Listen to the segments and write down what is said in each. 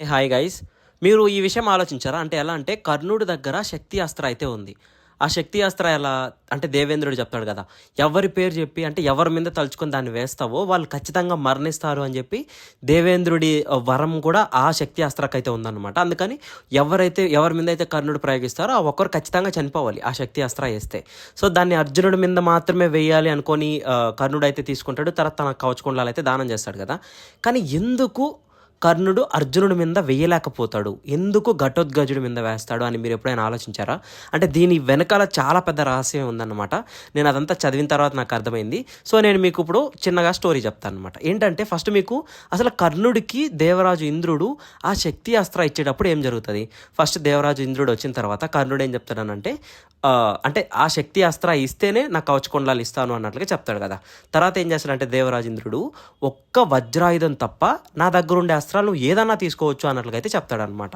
Hi guys మీరు ఈ విషయం ఆలోచించారా? అంటే ఎలా అంటే కర్ణుడి దగ్గర శక్తి అస్త్ర అయితే ఉంది. ఆ శక్తి అస్త్ర ఎలా అంటే దేవేంద్రుడు చెప్తాడు కదా. ఎవరి పేరు చెప్పి అంటే ఎవరి మీద తలుచుకొని దాన్ని వేస్తావో వాళ్ళు ఖచ్చితంగా మరణిస్తారు అని చెప్పి దేవేంద్రుడి వరం కూడా ఆ శక్తి అస్త్రకైతే ఉందన్నమాట. అందుకని ఎవరైతే ఎవరి మీద అయితే కర్ణుడు ప్రయోగిస్తారో ఆ ఒక్కరు ఖచ్చితంగా చనిపోవాలి ఆ శక్తి అస్త్ర వేస్తే. సో దాన్ని అర్జునుడి మీద మాత్రమే వేయాలి అనుకొని కర్ణుడు అయితే తీసుకుంటాడు. తర్వాత తన కవచకుండాలు అయితే దానం చేస్తాడు కదా. కానీ ఎందుకు కర్ణుడు అర్జునుడి మీద వేయలేకపోతాడు. ఎందుకు ఘటోద్గజుడి మీద వేస్తాడు అని మీరు ఎప్పుడైనా ఆలోచించారా? అంటే దీని వెనకాల చాలా పెద్ద రహస్యం ఉందన్నమాట. నేను అదంతా చదివిన తర్వాత నాకు అర్థమైంది. సో నేను మీకు ఇప్పుడు చిన్నగా స్టోరీ చెప్తాను అనమాట ఏంటంటే ఫస్ట్ మీకు అసలు కర్ణుడికి దేవరాజు ఇంద్రుడు ఆ శక్తి అస్త్ర ఇచ్చేటప్పుడు ఏం జరుగుతుంది? ఫస్ట్ దేవరాజు ఇంద్రుడు వచ్చిన తర్వాత కర్ణుడు ఏం చెప్తాడనంటే అంటే ఆ శక్తి అస్త్ర ఇస్తేనే నాకు కవచకొండలాలు ఇస్తాను అన్నట్లుగా చెప్తాడు కదా. తర్వాత ఏం చేస్తాడంటే దేవరాజు ఇంద్రుడు ఒక్క వజ్రాయుధం తప్ప నా దగ్గర ఉండే శస్త్రాలు ఏదన్నా తీసుకోవచ్చు అన్నట్లుగా అయితే చెప్తాడనమాట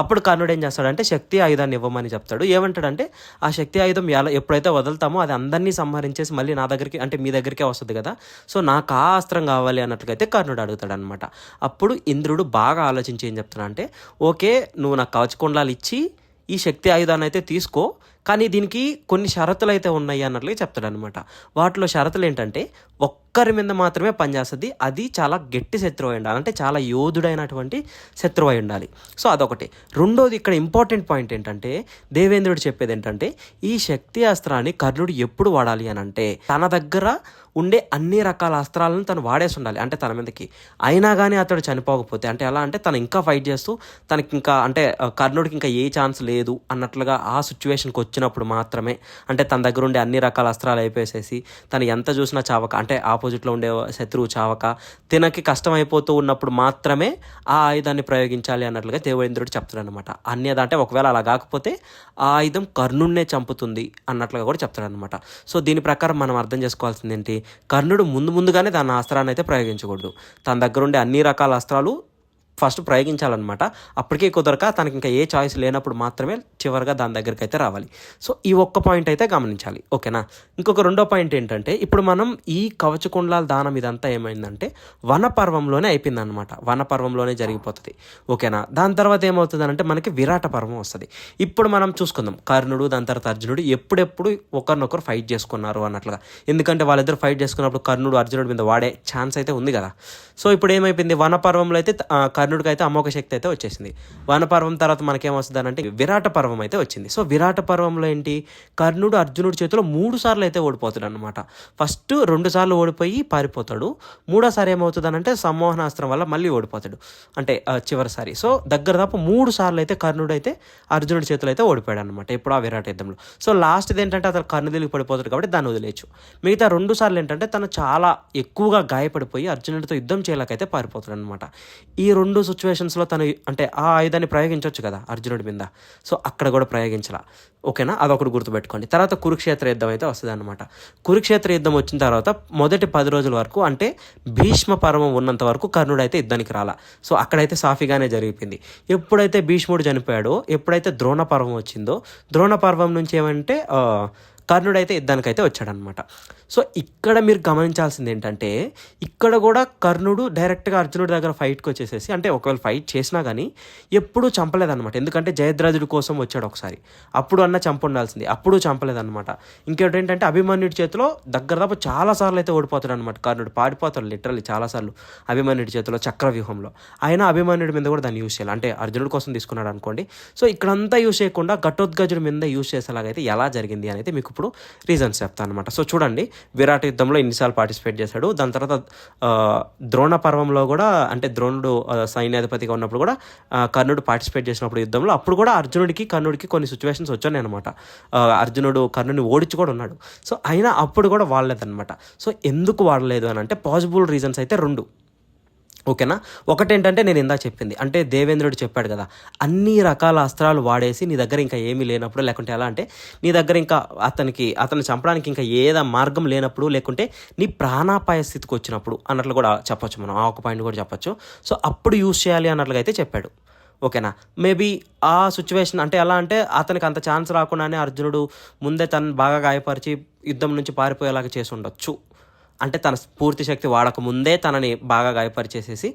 అప్పుడు కర్ణుడు ఏం చేస్తాడంటే శక్తి ఆయుధాన్ని ఇవ్వమని చెప్తాడు. ఏమంటాడంటే ఆ శక్తి ఆయుధం ఎలా ఎప్పుడైతే వదులుతామో అది అందరినీ సంహరించేసి మళ్ళీ నా దగ్గరికి అంటే మీ దగ్గరికే వస్తుంది కదా. సో నాకు ఆ అస్త్రం కావాలి అన్నట్లుగా అయితే కర్ణుడు అడుగుతాడు అనమాట అప్పుడు ఇంద్రుడు బాగా ఆలోచించి ఏం చెప్తాడంటే ఓకే నువ్వు నాకు కవచకుండాలు ఇచ్చి ఈ శక్తి ఆయుధాన్ని అయితే తీసుకో. కానీ దీనికి కొన్ని షరతులు అయితే ఉన్నాయి అన్నట్లుగా చెప్తాడనమాట వాటిలో షరతులు ఏంటంటే ఒక్కరి మీద మాత్రమే పనిచేస్తుంది అది చాలా గట్టి శత్రువు అయి ఉండాలి. అంటే చాలా యోధుడైనటువంటి శత్రువు అయి ఉండాలి. సో అదొకటి. రెండోది ఇక్కడ ఇంపార్టెంట్ పాయింట్ ఏంటంటే దేవేంద్రుడు చెప్పేది ఏంటంటే ఈ శక్తి అస్త్రాన్ని కర్ణుడు ఎప్పుడు వాడాలి అని అంటే తన దగ్గర ఉండే అన్ని రకాల అస్త్రాలను తను వాడేసి ఉండాలి. అంటే తన మీదకి. అయినా కానీ అతడు చనిపోకపోతే అంటే ఎలా అంటే తను ఇంకా ఫైట్ చేస్తూ తనకి ఇంకా అంటే కర్ణుడికి ఇంకా ఏ ఛాన్స్ లేదు అన్నట్లుగా ఆ సిచ్యువేషన్కి వచ్చినప్పుడు మాత్రమే అంటే తన దగ్గర ఉండే అన్ని రకాల అస్త్రాలు అయిపోయేసేసి తను ఎంత చూసినా చావక అంటే ఆపోజిట్లో ఉండే శత్రువు చావక తినకి కష్టమైపోతూ ఉన్నప్పుడు మాత్రమే ఆ ఆయుధాన్ని ప్రయోగించాలి అన్నట్లుగా దేవేంద్రుడు చెప్తాడు అనమాట అంటే ఒకవేళ అలా కాకపోతే ఆ ఆయుధం కర్ణుడినే చంపుతుంది అన్నట్లుగా కూడా చెప్తాడనమాట సో దీని ప్రకారం మనం అర్థం చేసుకోవాల్సింది ఏంటి? కర్ణుడు ముందు ముందుగానే దాని అస్త్రాన్ని అయితే ప్రయోగించకూడదు. తన దగ్గర ఉండే అన్ని రకాల అస్త్రాలు ఫస్ట్ ప్రయోగించాలన్నమాట. అప్పటికే కుదరక తనకి ఇంకా ఏ చాయిస్ లేనప్పుడు మాత్రమే చివరిగా దాని దగ్గరికి అయితే రావాలి. సో ఈ ఒక్క పాయింట్ అయితే గమనించాలి. ఓకేనా? ఇంకొక రెండో పాయింట్ ఏంటంటే ఇప్పుడు మనం ఈ కవచకుండాల దానం ఇదంతా ఏమైందంటే వనపర్వంలోనే అయిపోయిందనమాట వనపర్వంలోనే జరిగిపోతుంది. ఓకేనా? దాని తర్వాత ఏమవుతుంది అంటే మనకి విరాట పర్వం వస్తుంది. ఇప్పుడు మనం చూసుకుందాం. కర్ణుడు దాని తర్వాత అర్జునుడు ఎప్పుడెప్పుడు ఒకరినొకరు ఫైట్ చేసుకున్నారు అన్నట్లుగా. ఎందుకంటే వాళ్ళిద్దరు ఫైట్ చేసుకున్నప్పుడు కర్ణుడు అర్జునుడి మీద వాడే ఛాన్స్ అయితే ఉంది కదా. సో ఇప్పుడు ఏమైపోయింది? వనపర్వంలో అయితే కర్ణుడికి అయితే అమోఘ శక్తి అయితే వచ్చేసింది. వనపర్వం తర్వాత మనకేమొస్తుంది అంటే విరాట పర్వం అయితే వచ్చింది. సో విరాట పర్వంలో ఏంటి? కర్ణుడు అర్జునుడి చేతిలో మూడు సార్లు అయితే ఓడిపోతాడు అనమాట ఫస్ట్ రెండు సార్లు ఓడిపోయి పారిపోతాడు. మూడోసారి ఏమవుతుంది అంటే సమ్మోహనాస్త్రం వల్ల మళ్ళీ ఓడిపోతాడు. అంటే చివరిసారి. సో దగ్గర దాపు మూడు సార్లు అయితే కర్ణుడు అయితే అర్జునుడి చేతిలో అయితే ఓడిపోయాడు అనమాట ఇప్పుడు ఆ విరాట యుద్ధంలో. సో లాస్ట్ది ఏంటంటే అతను కర్ణుదిలికి పడిపోతాడు కాబట్టి దాన్ని వదిలేయచ్చు. మిగతా రెండు సార్లు ఏంటంటే తను చాలా ఎక్కువగా గాయపడిపోయి అర్జునుడితో యుద్ధం చేయలేకైతే పారిపోతాడు అనమాట ఈ రెండు రెండు సిచ్యువేషన్స్లో తను అంటే ఆ ఆయుధాన్ని ప్రయోగించవచ్చు కదా అర్జునుడి మీద. సో అక్కడ కూడా ప్రయోగించాల. ఓకేనా? అదొకటి గుర్తుపెట్టుకోండి. తర్వాత కురుక్షేత్ర యుద్ధం అయితే వస్తుంది అనమాట కురుక్షేత్ర యుద్ధం వచ్చిన తర్వాత మొదటి పది రోజుల వరకు అంటే భీష్మ పర్వం ఉన్నంత వరకు కర్ణుడు అయితే యుద్ధానికి రాలా. సో అక్కడైతే సాఫీగానే జరిగిపోయింది. ఎప్పుడైతే భీష్ముడు చనిపోయాడో ఎప్పుడైతే ద్రోణ పర్వం వచ్చిందో ద్రోణ పర్వం నుంచి ఏమంటే కర్ణుడైతే యుద్ధానికైతే వచ్చాడనమాట సో ఇక్కడ మీరు గమనించాల్సింది ఏంటంటే ఇక్కడ కూడా కర్ణుడు డైరెక్ట్గా అర్జునుడి దగ్గర ఫైట్కి వచ్చేసేసి అంటే ఒకవేళ ఫైట్ చేసినా కానీ ఎప్పుడూ చంపలేదన్నమాట. ఎందుకంటే జయద్రాజుడి కోసం వచ్చాడు ఒకసారి. అప్పుడు అన్న చంప ఉండాల్సింది. అప్పుడు చంపలేదన్నమాట. ఇంకోటి ఏంటంటే అభిమన్యుడి చేతిలో దగ్గర దాపు చాలా సార్లు అయితే ఓడిపోతాడు అనమాట కర్ణుడు. పాడిపోతాడు లిటరల్లీ చాలాసార్లు అభిమన్యుడి చేతిలో చక్ర వ్యూహంలో అయినా అభిమన్యుడి మీద కూడా దాన్ని యూజ్ చేయాలి. అంటే అర్జునుడి కోసం తీసుకున్నాడు అనుకోండి. సో ఇక్కడంతా యూస్ చేయకుండా ఘటోద్గజుడి మీద యూజ్ చేసేలాగైతే ఎలా జరిగింది అని అయితే మీకు ఇప్పుడు రీజన్స్ చెప్తాను అనమాట సో చూడండి విరాట్ యుద్ధంలో ఎన్నిసార్లు పార్టిసిపేట్ చేశాడు. దాని తర్వాత ద్రోణ పర్వంలో కూడా అంటే ద్రోణుడు సైన్యాధిపతిగా ఉన్నప్పుడు కూడా కర్ణుడు పార్టిసిపేట్ చేసినప్పుడు యుద్ధంలో అప్పుడు కూడా అర్జునుడికి కర్ణుడికి కొన్ని సిచ్యువేషన్స్ వచ్చాయి అనమాట అర్జునుడు కర్ణుడిని ఓడించి కూడా ఉన్నాడు. సో అయినా అప్పుడు కూడా వాడలేదన్నమాట. సో ఎందుకు వాడలేదు అని అంటే పాసిబుల్ రీజన్స్ అయితే రెండు. ఓకేనా? ఒకటేంటంటే నేను ఇందాక చెప్పింది. అంటే దేవేంద్రుడు చెప్పాడు కదా అన్ని రకాల అస్త్రాలు వాడేసి నీ దగ్గర ఇంకా ఏమీ లేనప్పుడు లేకుంటే ఎలా అంటే నీ దగ్గర ఇంకా అతనికి అతను చంపడానికి ఇంకా ఏదో మార్గం లేనప్పుడు లేకుంటే నీ ప్రాణాపాయ స్థితికి వచ్చినప్పుడు అన్నట్లు కూడా చెప్పొచ్చు మనం. ఆ ఒక పాయింట్ కూడా చెప్పొచ్చు. సో అప్పుడు యూజ్ చేయాలి అన్నట్లుగా అయితే చెప్పాడు. ఓకేనా? మేబీ ఆ సిచ్యువేషన్ అంటే ఎలా అంటే అతనికి అంత ఛాన్స్ రాకుండానే అర్జునుడు ముందే తను బాగా గాయపరిచి యుద్ధం నుంచి పారిపోయేలాగా చేసి ఉండొచ్చు. అంటే తన పూర్తి శక్తి వాడక ముందే తనని బాగా గాయపరిచేసేసి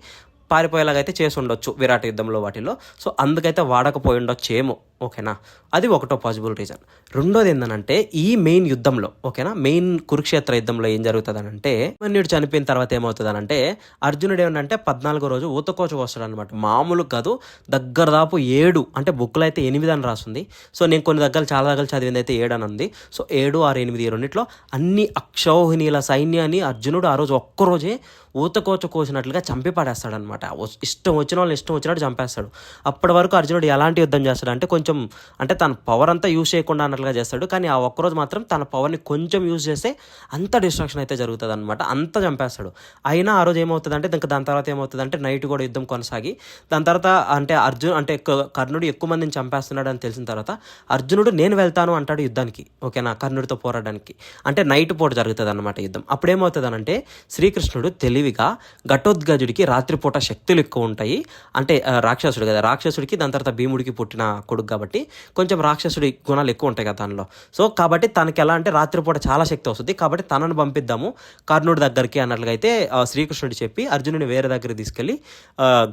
పారిపోయేలాగా అయితే చేసి ఉండొచ్చు విరాట్ యుద్ధంలో వాటిలో సో అందుకైతే వాడకపోయి ఉండొచ్చేమో. ఓకేనా? అది ఒకటో పాసిబుల్ రీజన్ రెండోది ఏంటంటే ఈ మెయిన్ యుద్ధంలో ఓకేనా? మెయిన్ కురుక్షేత్ర యుద్ధంలో ఏం జరుగుతుందనంటే మన్యుడు చనిపోయిన తర్వాత ఏమవుతుందనంటే అర్జునుడు ఏమంటే పద్నాలుగో రోజు ఊతకోచకు వస్తాడు అనమాట మామూలు కాదు దగ్గర దాపు ఏడు అంటే బుక్లో అయితే ఎనిమిది అని రాస్తుంది సో నేను కొన్ని దగ్గర చాలా దగ్గర చదివింది అయితే ఏడు అని ఉంది. సో ఏడు ఆరు ఎనిమిది రెండింటిలో రెండిట్లో అన్ని అక్షౌహిణీల సైన్యాన్ని అర్జునుడు ఆ రోజు ఒక్కరోజే ఊతకోచ కోసినట్లుగా చంపి పడేస్తాడనమాట ఇష్టం వచ్చిన వాళ్ళని ఇష్టం వచ్చినట్టు చంపేస్తాడు. అప్పటి వరకు అర్జునుడు ఎలాంటి యుద్ధం చేస్తాడు అంటే కొంచెం అంటే తన పవర్ అంతా యూజ్ చేయకుండా అన్నట్లుగా చేస్తాడు. కానీ ఆ ఒక్కరోజు మాత్రం తన పవర్ని కొంచెం యూజ్ చేస్తే అంత డిస్ట్రాక్షన్ అయితే జరుగుతుంది అనమాట అంత చంపేస్తాడు. అయినా ఆ రోజు ఏమవుతుందంటే ఇంకా దాని తర్వాత ఏమవుతుందంటే నైట్ కూడా యుద్ధం కొనసాగి దాని తర్వాత అంటే అర్జున్ అంటే కర్ణుడు ఎక్కువ మందిని చంపేస్తున్నాడు అని తెలిసిన తర్వాత అర్జునుడు నేను వెళ్తాను అంటాడు యుద్ధానికి ఓకేనా? కర్ణుడితో పోరాడడానికి. అంటే నైట్ పూట జరుగుతుంది అనమాట యుద్ధం. అప్పుడు ఏమవుతుందనంటే శ్రీకృష్ణుడు తెలివిగా ఘటోద్గజుడికి రాత్రిపూట శక్తులు ఎక్కువ ఉంటాయి. అంటే రాక్షసుడు కదా రాక్షసుడికి దాని తర్వాత భీముడికి పుట్టిన కొడుకు కాబట్టి కొంచెం రాక్షసుడి గుణాలు ఎక్కువ ఉంటాయి కదా తనలో సో కాబట్టి తనకి ఎలా అంటే రాత్రిపూట చాలా శక్తి వస్తుంది. కాబట్టి తనను పంపిద్దాము కర్ణుడి దగ్గరికి అన్నట్లుగా అయితే శ్రీకృష్ణుడు చెప్పి అర్జునుడిని వేరే దగ్గరికి తీసుకెళ్ళి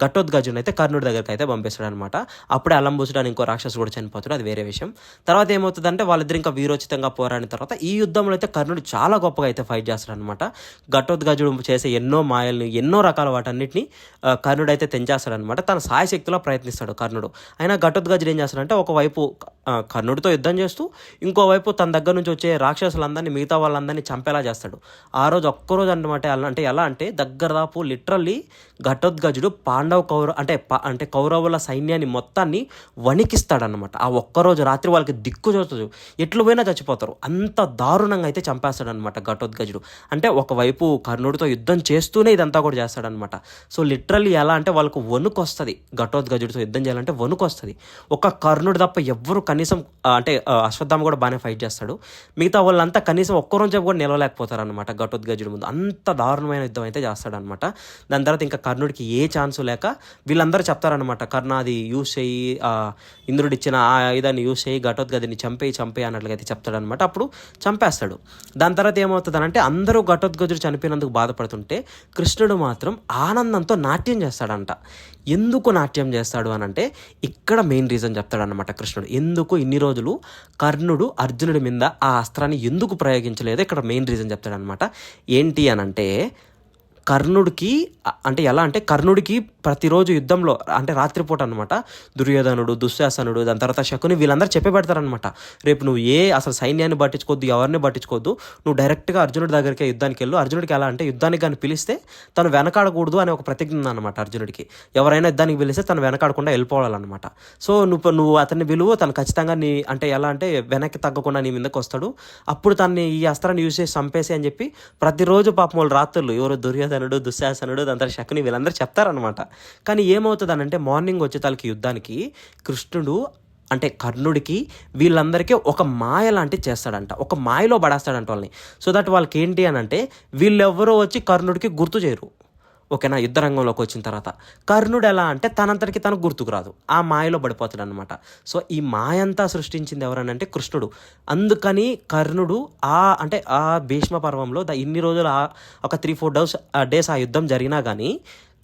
ఘటోద్గజుని అయితే కర్ణుడి దగ్గరికి అయితే పంపిస్తాడు అనమాట అప్పుడే అలంబుసుడు అని ఇంకో రాక్షసుడు కూడా చనిపోతాడు. అది వేరే విషయం. తర్వాత ఏమవుతుందంటే వాళ్ళిద్దరు ఇంకా వీరోచితంగా పోరాడిన తర్వాత ఈ యుద్ధంలో అయితే కర్ణుడు చాలా గొప్పగా అయితే ఫైట్ చేస్తాడు అనమాట ఘటోద్గజుడు చేసే ఎన్నో మాయల్ని ఎన్నో రకాల వాటన్నిటిని కర్ణుడు అయితే తెంచేస్తాడు అనమాట తన సాయశక్తిలో ప్రయత్నిస్తాడు కర్ణుడు. అయినా ఘటోద్గజుడు ఏం చేస్తాడంటే ఒకవైపు కర్ణుడితో యుద్ధం చేస్తూ ఇంకోవైపు తన దగ్గర నుంచి వచ్చే రాక్షసులందరినీ మిగతా వాళ్ళందరినీ చంపేలా చేస్తాడు. ఆ రోజు ఒక్కరోజు అనమాట అంటే ఎలా అంటే దగ్గర దాపు లిటరల్లీ ఘటోద్గజుడు పాండవ కౌర అంటే ప- అంటే కౌరవుల సైన్యాన్ని మొత్తాన్ని వణికిస్తాడనమాట ఆ ఒక్కరోజు రాత్రి వాళ్ళకి దిక్కు చూస్తుంది. ఎట్లు పోయినా చచ్చిపోతారు. అంత దారుణంగా అయితే చంపేస్తాడనమాట ఘటోద్గజుడు. అంటే ఒకవైపు కర్ణుడితో యుద్ధం చేస్తూనే ఇదంతా కూడా చేస్తాడనమాట సో లిటరల్లీ ఎలా అంటే వాళ్ళకు వణుకు వస్తుంది ఘటోద్గజుడితో యుద్ధం చేయాలంటే వణుకు వస్తుంది ఒక కర్ణుడు తప్ప ఎవ్వరు కనీసం అంటే అశ్వత్థామ కూడా బాగానే ఫైట్ చేస్తాడు. మిగతా వాళ్ళంతా కనీసం ఒక్క రోజు కూడా నిలవలేకపోతారు అనమాట ఘటోద్గజుడి ముందు. అంత దారుణమైన యుద్ధం అయితే చేస్తాడనమాట దాని తర్వాత ఇంకా కర్ణుడికి ఏ ఛాన్సు లేక వీళ్ళందరూ చెప్తారనమాట కర్ణ అది యూస్ చేయి ఇంద్రుడు ఇచ్చిన ఆ ఇదాన్ని యూస్ చేయి ఘటోద్గదిని చంపేయి చంపేయి అన్నట్లుగా అయితే చెప్తాడనమాట అప్పుడు చంపేస్తాడు. దాని తర్వాత ఏమవుతుందనంటే అందరూ ఘటోద్గజుడు చనిపోయినందుకు బాధపడుతుంటే కృష్ణుడు మాత్రం ఆనందంతో నాట్యం చేస్తాడంట. ఎందుకు నాట్యం చేస్తాడు అని అంటే ఇక్కడ మెయిన్ రీజన్ చెప్తాడనమాట కృష్ణుడు. ఎందుకు ఇన్ని రోజులు కర్ణుడు అర్జునుడి మీద ఆ అస్త్రాన్ని ఎందుకు ప్రయోగించలేదు ఇక్కడ మెయిన్ రీజన్ చెప్తాడనమాట ఏంటి అని అంటే కర్ణుడికి అంటే ఎలా అంటే కర్ణుడికి ప్రతిరోజు యుద్ధంలో అంటే రాత్రిపూట అనమాట దుర్యోధనుడు దుశ్శాసనుడు దాని తర్వాత శకుని వీళ్ళందరూ చెప్పి పెడతారనమాట రేపు నువ్వు ఏ అసలు సైన్యాన్ని పట్టించుకోవద్దు ఎవరిని పట్టించుకోవద్దు నువ్వు డైరెక్ట్గా అర్జునుడి దగ్గరికి యుద్ధానికి వెళ్ళు. అర్జునుడికి ఎలా అంటే యుద్ధానికి కానీ పిలిస్తే తను వెనకాడకూడదు అనే ఒక ప్రతిజ్ఞ ఉందన్నమాట అర్జునుడికి. ఎవరైనా యుద్ధానికి పిలిస్తే తను వెనకాడకుండా వెళ్ళిపోవాలన్నమాట. సో నువ్వు నువ్వు అతన్ని విలువ తను ఖచ్చితంగా నీ అంటే ఎలా అంటే వెనక్కి తగ్గకుండా నీ మీదకి వస్తాడు. అప్పుడు తన్ని ఈ అస్త్రాన్ని యూజ్ చేసి చంపేసి అని చెప్పి ప్రతిరోజు పాపం వాళ్ళు రాత్రులు ఎవరు దుర్యోధనుడు దుశ్శాసనుడు దాని తర్వాత శకుని వీళ్ళందరూ చెప్తారనమాట కానీ ఏమవుతుంది అంటే మార్నింగ్ వచ్చే తలకి యుద్ధానికి కృష్ణుడు అంటే కర్ణుడికి వీళ్ళందరికీ ఒక మాయ లాంటి చేస్తాడంట. ఒక మాయలో పడేస్తాడంట వాళ్ళని. సో దట్ వాళ్ళకి ఏంటి అని అంటే వీళ్ళెవ్వరో వచ్చి కర్ణుడికి గుర్తు చేయరు. ఓకేనా? యుద్ధ రంగంలోకి వచ్చిన తర్వాత. కర్ణుడు ఎలా అంటే తనంతటికి తనకు గుర్తుకు రాదు. ఆ మాయలో పడిపోతాడు అనమాట సో ఈ మాయంతా సృష్టించింది ఎవరనంటే కృష్ణుడు. అందుకని కర్ణుడు ఆ అంటే ఆ భీష్మ పర్వంలో ఇన్ని రోజులు ఆ ఒక త్రీ ఫోర్ డేస్ డేస్ ఆ యుద్ధం జరిగినా కానీ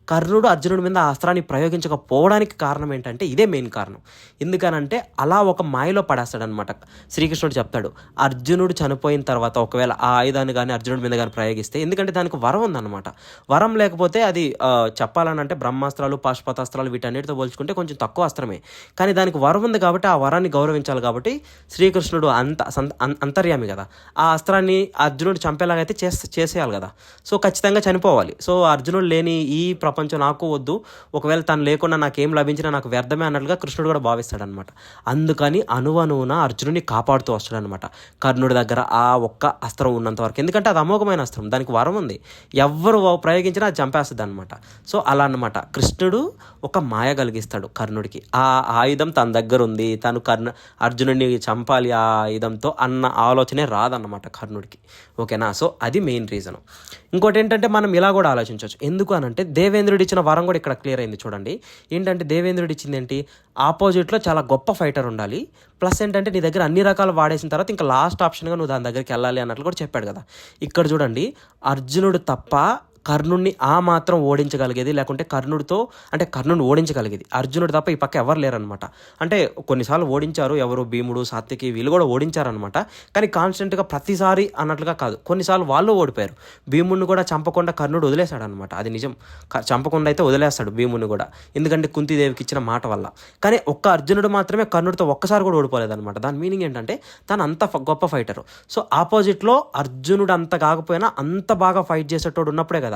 కర్ణుడు అర్జునుడి మీద అస్త్రాన్ని ప్రయోగించకపోవడానికి కారణం ఏంటంటే ఇదే మెయిన్ కారణం. ఎందుకనంటే అలా ఒక మాయలో పడేస్తాడనమాట శ్రీకృష్ణుడు చెప్తాడు అర్జునుడు చనిపోయిన తర్వాత ఒకవేళ ఆ ఆయుధాన్ని కానీ అర్జునుడి మీద కానీ ప్రయోగిస్తే ఎందుకంటే దానికి వరం ఉందన్నమాట. వరం లేకపోతే అది చెప్పాలనంటే బ్రహ్మాస్త్రాలు పాశుపతాస్త్రాలు వీటన్నిటితో పోల్చుకుంటే కొంచెం తక్కువ అస్త్రమే. కానీ దానికి వరం ఉంది కాబట్టి ఆ వరాన్ని గౌరవించాలి కాబట్టి శ్రీకృష్ణుడు అంత సంత- అంతర్యామి కదా. ఆ అస్త్రాన్ని అర్జునుడు చంపేలాగైతే చేస్తే చేసేయాలి కదా. సో ఖచ్చితంగా చనిపోవాలి. సో అర్జునుడు లేని ఈ ప్రపంచం నాకు వద్దు. ఒకవేళ తను లేకుండా నాకేం లభించినా నాకు వ్యర్థమే అన్నట్లుగా కృష్ణుడు కూడా భావిస్తాడనమాట. అందుకని అనువనువున అర్జునుని కాపాడుతూ వస్తాడనమాట. కర్ణుడి దగ్గర ఆ ఒక్క అస్త్రం ఉన్నంత వరకు. ఎందుకంటే అది అమోఘమైన అస్త్రం. దానికి వరం ఉంది. ఎవరు ప్రయోగించినా అది చంపేస్తుంది అనమాట సో అలా అన్నమాట. కృష్ణుడు ఒక మాయ కలిగిస్తాడు కర్ణుడికి. ఆ ఆయుధం తన దగ్గర ఉంది తను కర్ణ అర్జునుడిని చంపాలి ఆ ఆయుధంతో అన్న ఆలోచనే రాదన్నమాట కర్ణుడికి. ఓకేనా? సో అది మెయిన్ రీజన్. ఇంకోటి ఏంటంటే మనం ఇలా కూడా ఆలోచించవచ్చు ఎందుకు అని అంటే దేవేంద్రుడు ఇచ్చిన వరం కూడా ఇక్కడ క్లియర్ అయింది చూడండి. ఏంటంటే దేవేంద్రుడు ఇచ్చింది ఏంటి ఆపోజిట్లో చాలా గొప్ప ఫైటర్ ఉండాలి. ప్లస్ ఏంటంటే నీ దగ్గర అన్ని రకాలు వాడేసిన తర్వాత ఇంకా లాస్ట్ ఆప్షన్గా నువ్వు దాని దగ్గరికి వెళ్ళాలి అన్నట్లు కూడా చెప్పాడు కదా. ఇక్కడ చూడండి అర్జునుడు తప్ప కర్ణుడిని ఆ మాత్రం ఓడించగలిగేది లేకుంటే కర్ణుడితో అంటే కర్ణుడిని ఓడించగలిగేది. అర్జునుడు తప్ప ఈ పక్క ఎవరు లేరనమాట అంటే కొన్నిసార్లు ఓడించారు ఎవరు భీముడు సాత్వికి వీళ్ళు కూడా ఓడించారనమాట కానీ కాన్స్టెంట్గా ప్రతిసారి అన్నట్లుగా కాదు. కొన్నిసార్లు వాళ్ళు ఓడిపోయారు. భీముడిని కూడా చంపకుండా కర్ణుడు వదిలేశాడు అనమాట అది నిజం. చంపకుండా అయితే వదిలేస్తాడు భీముడిని కూడా. ఎందుకంటే కుంతిదేవికి ఇచ్చిన మాట వల్ల. కానీ ఒక్క అర్జునుడు మాత్రమే కర్ణుడితో ఒక్కసారి కూడా ఓడిపోలేదనమాట దాని మీనింగ్ ఏంటంటే తను అంత గొప్ప ఫైటరు. సో ఆపోజిట్లో అర్జునుడు అంత కాకపోయినా అంత బాగా ఫైట్ చేసేటోడు ఉన్నప్పుడే కదా.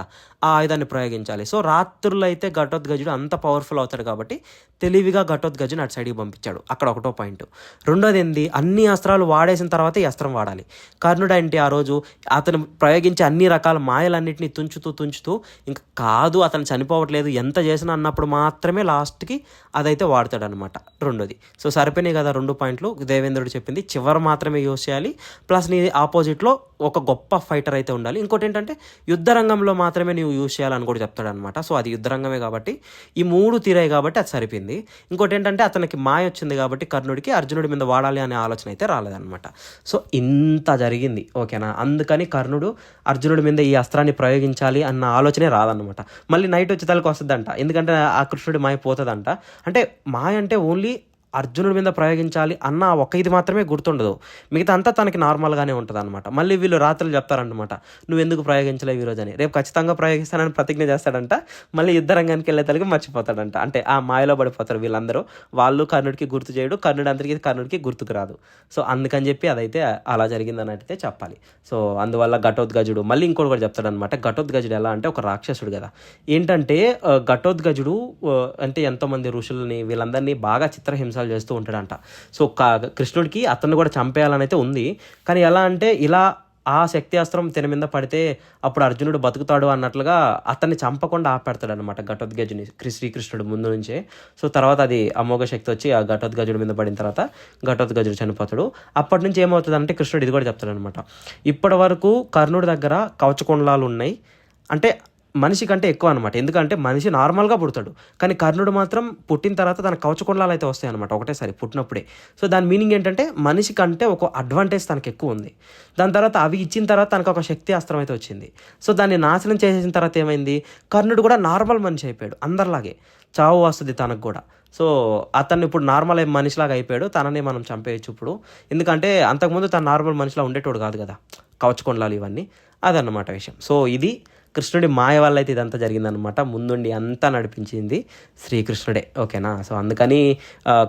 ఆ ఆయుధాన్ని ప్రయోగించాలి. సో రాత్రుల్లో అయితే ఘటోద్గజుడు అంత పవర్ఫుల్ అవుతాడు కాబట్టి తెలివిగా ఘటోద్గజుని అటు సైడ్కి పంపించాడు. అక్కడ ఒకటో పాయింట్ రెండోది ఏంది? అన్ని అస్త్రాలు వాడేసిన తర్వాత ఈ అస్త్రం వాడాలి. కర్ణుడు అంటే ఆ రోజు అతను ప్రయోగించే అన్ని రకాల మాయలన్నింటినీ తుంచుతూ తుంచుతూ ఇంకా కాదు అతను చనిపోవట్లేదు ఎంత చేసినా అన్నప్పుడు మాత్రమే లాస్ట్కి అదైతే వాడతాడు అనమాట రెండోది. సో సరిపోయినాయి కదా రెండు పాయింట్లు. దేవేంద్రుడు చెప్పింది చివరి మాత్రమే యూస్ చేయాలి. ప్లస్ నీ ఆపోజిట్లో ఒక గొప్ప ఫైటర్ అయితే ఉండాలి. ఇంకోటి ఏంటంటే యుద్ధ రంగంలో మాత్రమే నువ్వు యూస్ చేయాలని కూడా చెప్తాడనమాట సో అది యుద్ధరంగమే కాబట్టి ఈ మూడు తీరాయి కాబట్టి అది సరిపోయింది. ఇంకోటి ఏంటంటే అతనికి మాయ వచ్చింది కాబట్టి కర్ణుడికి అర్జునుడి మీద వాడాలి అనే ఆలోచన అయితే రాలేదనమాట సో ఇంత జరిగింది ఓకేనా? అందుకని కర్ణుడు అర్జునుడి మీద ఈ అస్త్రాన్ని ప్రయోగించాలి అన్న ఆలోచనే రాదనమాట మళ్ళీ నైట్ వచ్చి తలకి వస్తుందంట ఎందుకంటే ఆ కృష్ణుడి మాయ పోతుందంట. అంటే మాయ అంటే ఓన్లీ అర్జునుడి మీద ప్రయోగించాలి అన్న ఒక ఒక్క ఇది మాత్రమే గుర్తుండదు. మిగతా అంతా తనకి నార్మల్గానే ఉంటుంది అనమాట మళ్ళీ వీళ్ళు రాత్రులు చెప్తారనమాట నువ్వు ఎందుకు ప్రయోగించలేవు ఈరోజు అని రేపు ఖచ్చితంగా ప్రయోగిస్తానని ప్రతిజ్ఞ చేస్తాడంట మళ్ళీ ఇద్దరు రంగానికి వెళ్ళే తలకి మర్చిపోతాడంట. అంటే ఆ మాయలో పడిపోతారు వీళ్ళందరూ. వాళ్ళు కర్ణుడికి గుర్తు చేయడు కర్ణుడు అందరికీ కర్ణుడికి గుర్తుకు రాదు. సో అందుకని చెప్పి అదైతే అలా జరిగిందని అయితే చెప్పాలి. సో అందువల్ల ఘటోద్గజుడు మళ్ళీ ఇంకోటి కూడా చెప్తాడనమాట ఘటోద్గజుడు ఎలా అంటే ఒక రాక్షసుడు కదా. ఏంటంటే ఘటోద్గజుడు అంటే ఎంతోమంది ఋషుల్ని వీళ్ళందరినీ బాగా చిత్రహింసలు చేస్తూ ఉంటాడంట. సో కృష్ణుడికి అతన్ని కూడా చంపేయాలని అయితే ఉంది. కానీ ఎలా అంటే ఇలా ఆ శక్తి అస్త్రం తిన మీద పడితే అప్పుడు అర్జునుడు బతుకుతాడు అన్నట్లుగా అతన్ని చంపకుండా ఆపెడతాడు అనమాట ఘటోద్గజుని శ్రీకృష్ణుడు ముందు నుంచే. సో తర్వాత అది అమోఘ శక్తి వచ్చి ఆ ఘటోద్గజుడి మీద పడిన తర్వాత ఘటోద్గజుడు చనిపోతాడు. అప్పటి నుంచి ఏమవుతుంది అంటే కృష్ణుడు ఇది కూడా చెప్తాడు అనమాట ఇప్పటి వరకు కర్ణుడి దగ్గర కవచకుండలాలు ఉన్నాయి. అంటే మనిషి కంటే ఎక్కువ అనమాట ఎందుకంటే మనిషి నార్మల్గా పుడతాడు. కానీ కర్ణుడు మాత్రం పుట్టిన తర్వాత తన కవచకుండాలు అయితే వస్తాయి అనమాట ఒకటేసారి పుట్టినప్పుడే. సో దాని మీనింగ్ ఏంటంటే మనిషి కంటే ఒక అడ్వాంటేజ్ తనకు ఎక్కువ ఉంది. దాని తర్వాత అవి ఇచ్చిన తర్వాత తనకు ఒక శక్తి అస్త్రం అయితే వచ్చింది. సో దాన్ని నాశనం చేసేసిన తర్వాత ఏమైంది? కర్ణుడు కూడా నార్మల్ మనిషి అయిపోయాడు అందరిలాగే. చావు వస్తుంది తనకు కూడా. సో అతను ఇప్పుడు నార్మల్ మనిషిలాగా అయిపోయాడు. తననే మనం చంపేయచ్చు ఇప్పుడు. ఎందుకంటే అంతకుముందు తను నార్మల్ మనిషిలా ఉండేటోడు కాదు కదా. కవచకొండలాలు ఇవన్నీ. అదన్నమాట విషయం. సో ఇది కృష్ణుడి మాయ వల్ల అయితే ఇదంతా జరిగిందనమాట ముందుండి అంతా నడిపించింది శ్రీకృష్ణుడే. ఓకేనా? సో అందుకని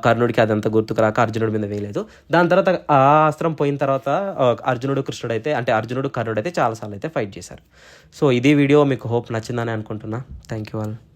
కర్ణుడికి అదంతా గుర్తుకు రాక అర్జునుడి మీద వేయలేదు. దాని తర్వాత ఆ అస్త్రం పోయిన తర్వాత అర్జునుడు కృష్ణుడు అయితే అంటే అర్జునుడు కర్ణుడు అయితే చాలాసార్లు అయితే ఫైట్ చేశారు. సో ఇది వీడియో మీకు హోప్ నచ్చిందని అనుకుంటున్నా. Thank you all.